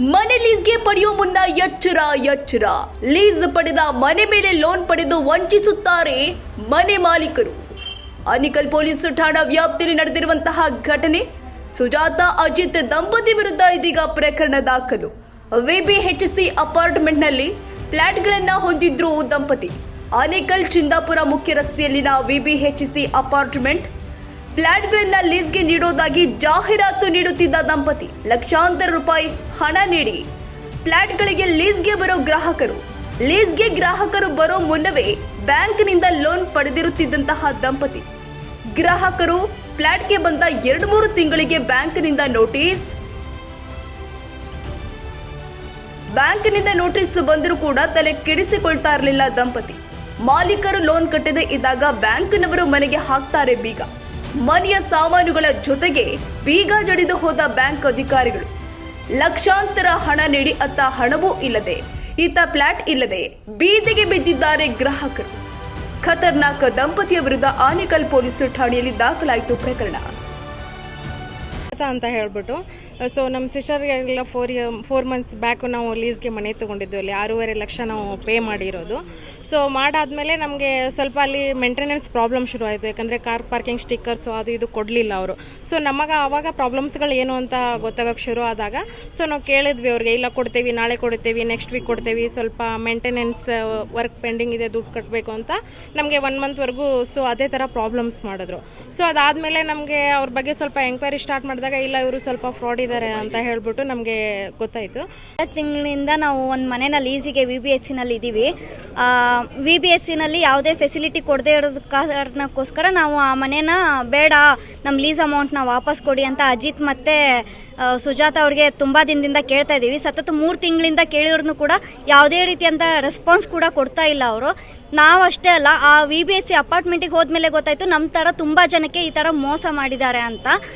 ಮನೆ ಲೀಸ್ಗೆ ಪಡೆಯುವ ಮುನ್ನ ಎಚ್ಚರ ಎಚ್ಚರ. ಲೀಸ್ ಪಡೆದ ಮನೆ ಮೇಲೆ ಲೋನ್ ಪಡೆದು ವಂಚಿಸುತ್ತಾರೆ ಮನೆ ಮಾಲೀಕರು. ಅನಿಕಲ್ ಪೊಲೀಸ್ ಠಾಣಾ ವ್ಯಾಪ್ತಿಯಲ್ಲಿ ನಡೆದಿರುವಂತಹ ಘಟನೆ, ಸುಜಾತ, ಅಜಿತ್ ದಂಪತಿ ವಿರುದ್ಧ ಇದೀಗ ಪ್ರಕರಣ ದಾಖಲು. ವಿಬಿಎಚ್ಸಿ ಅಪಾರ್ಟ್ಮೆಂಟ್ನಲ್ಲಿ ಫ್ಲಾಟ್ಗಳನ್ನು ಹೊಂದಿದ್ರು ದಂಪತಿ. ಅನಿಕಲ್ ಚಿಂದಾಪುರ ಮುಖ್ಯ ರಸ್ತೆಯಲ್ಲಿನ ವಿಬಿಎಚ್ಸಿ ಅಪಾರ್ಟ್ಮೆಂಟ್ ಫ್ಲಾಟ್ಗಳನ್ನ ಲೀಸ್ಗೆ ನೀಡೋದಾಗಿ ಜಾಹೀರಾತು ನೀಡುತ್ತಿದ್ದ ದಂಪತಿ, ಲಕ್ಷಾಂತರ ರೂಪಾಯಿ ಹಣ ನೀಡಿ. ಫ್ಲಾಟ್ಗಳಿಗೆ ಲೀಸ್ಗೆ ಬರೋ ಗ್ರಾಹಕರು ಲೀಸ್ಗೆ ಗ್ರಾಹಕರು ಬರೋ ಮುನ್ನವೇ ಬ್ಯಾಂಕ್ನಿಂದ ಲೋನ್ ಪಡೆದಿರುತ್ತಿದ್ದಂತಹ ದಂಪತಿ. ಗ್ರಾಹಕರು ಫ್ಲಾಟ್ಗೆ ಬಂದ ಎರಡು ಮೂರು ತಿಂಗಳಿಗೆ ಬ್ಯಾಂಕ್ನಿಂದ ನೋಟಿಸ್ ಬ್ಯಾಂಕ್ನಿಂದ ನೋಟಿಸ್ ಬಂದರೂ ಕೂಡ ತಲೆ ಕೆಡಿಸಿಕೊಳ್ತಾ ಇರಲಿಲ್ಲ ದಂಪತಿ. ಮಾಲೀಕರು ಲೋನ್ ಕಟ್ಟದೆ ಇದ್ದಾಗ ಬ್ಯಾಂಕ್ನವರು ಮನೆಗೆ ಹಾಕ್ತಾರೆ ಬೀಗ. ಮನೆಯ ಸಾಮಾನುಗಳ ಜೊತೆಗೆ ಬೀಗ ಜಡಿದು ಹೋದ ಬ್ಯಾಂಕ್ ಅಧಿಕಾರಿಗಳು, ಲಕ್ಷಾಂತರ ಹಣ ನೀಡಿ ಅತ್ತ ಹಣವೂ ಇಲ್ಲದೆ, ಈತ ಫ್ಲಾಟ್ ಇಲ್ಲದೆ ಬೀದಿಗೆ ಬಿದ್ದಿದ್ದಾರೆ ಗ್ರಾಹಕರು. ಖತರ್ನಾಕ್ ದಂಪತಿಯ ವಿರುದ್ಧ ಆನೇಕಲ್ ಪೊಲೀಸ್ ಠಾಣೆಯಲ್ಲಿ ದಾಖಲಾಯಿತು ಪ್ರಕರಣ. ಅಂತ ಹೇಳ್ಬಿಟ್ಟು ಸೊ ನಮ್ಮ ಸಿಸ್ಟರ್ಗೆಲ್ಲ four year four months back ನಾವು ಲೀಸ್ಗೆ ಮನೆ ತೊಗೊಂಡಿದ್ವಿ ಅಲ್ಲಿ ಆರೂವರೆ ಲಕ್ಷ ನಾವು ಪೇ ಮಾಡಿರೋದು. ಸೊ ಮಾಡಾದಮೇಲೆ ನಮಗೆ ಸ್ವಲ್ಪ ಅಲ್ಲಿ ಮೇಂಟೆನೆನ್ಸ್ ಪ್ರಾಬ್ಲಮ್ ಶುರು ಆಯಿತು ಯಾಕಂದರೆ ಕಾರ್ ಪಾರ್ಕಿಂಗ್ ಸ್ಟಿಕ್ಕರ್ಸು ಅದು ಇದು ಕೊಡಲಿಲ್ಲ ಅವರು. ಸೊ ನಮಗೆ ಆವಾಗ ಪ್ರಾಬ್ಲಮ್ಸ್ಗಳು ಏನು ಅಂತ ಗೊತ್ತಾಗೋಕ್ಕೆ ಶುರು ಆದಾಗ ಸೊ ನಾವು ಕೇಳಿದ್ವಿ ಅವ್ರಿಗೆ, ಇಲ್ಲ ಕೊಡ್ತೀವಿ, ನಾಳೆ ಕೊಡ್ತೀವಿ ನೆಕ್ಸ್ಟ್ ವೀಕ್ ಕೊಡ್ತೀವಿ, ಸ್ವಲ್ಪ ಮೇಂಟೆನೆನ್ಸ್ ವರ್ಕ್ ಪೆಂಡಿಂಗ್ ಇದೆ, ದುಡ್ಡು ಕಟ್ಟಬೇಕು ಅಂತ ನಮಗೆ ಒನ್ ಮಂತ್ವರೆಗೂ ಸೊ ಅದೇ ಥರ ಪ್ರಾಬ್ಲಮ್ಸ್ ಮಾಡಿದ್ರು. ಸೊ ಅದಾದಮೇಲೆ ನಮಗೆ ಅವ್ರ ಬಗ್ಗೆ ಸ್ವಲ್ಪ ಎಂಕ್ವೈರಿ ಸ್ಟಾರ್ಟ್ ಮಾಡಿದಾಗ, ಇಲ್ಲ ಇವರು ಸ್ವಲ್ಪ ಫ್ರಾಡ್ ಇದ್ದಾರೆ ಅಂತ ಹೇಳ್ಬಿಟ್ಟು ನಮಗೆ ಗೊತ್ತಾಯಿತು. ತಿಂಗಳಿಂದ ನಾವು ಒಂದು ಮನೇನ ಲೀಸಿಗೆ ವಿ ಬಿ ಎಸ್ ಸಿನಲ್ಲಿ ಇದ್ದೀವಿ ವಿ ಬಿ ಎಸ್ ಸಿನಲ್ಲಿ ಯಾವುದೇ ಫೆಸಿಲಿಟಿ ಕೊಡದೇ ಇರೋದ ಕಾರಣಕ್ಕೋಸ್ಕರ ನಾವು ಆ ಮನೇನ ಬೇಡ ನಮ್ಮ ಲೀಸ್ ಅಮೌಂಟ್ನ ವಾಪಸ್ ಕೊಡಿ ಅಂತ ಅಜಿತ್ ಮತ್ತು ಸುಜಾತ ಅವ್ರಿಗೆ ತುಂಬ ದಿನದಿಂದ ಕೇಳ್ತಾ ಇದ್ದೀವಿ ಸತತ ಮೂರು ತಿಂಗಳಿಂದ ಕೇಳಿದ್ರು ಕೂಡ ಯಾವುದೇ ರೀತಿಯಂಥ ರೆಸ್ಪಾನ್ಸ್ ಕೂಡ ಕೊಡ್ತಾ ಇಲ್ಲ ಅವರು. ನಾವು ಅಷ್ಟೇ ಅಲ್ಲ, ಆ ವಿ ಬಿ ಎಸ್ ಸಿ ಅಪಾರ್ಟ್ಮೆಂಟಿಗೆ ಹೋದ್ಮೇಲೆ ಗೊತ್ತಾಯಿತು ನಮ್ಮ ಥರ ತುಂಬ ಜನಕ್ಕೆ ಈ ಥರ ಮೋಸ ಮಾಡಿದ್ದಾರೆ ಅಂತ.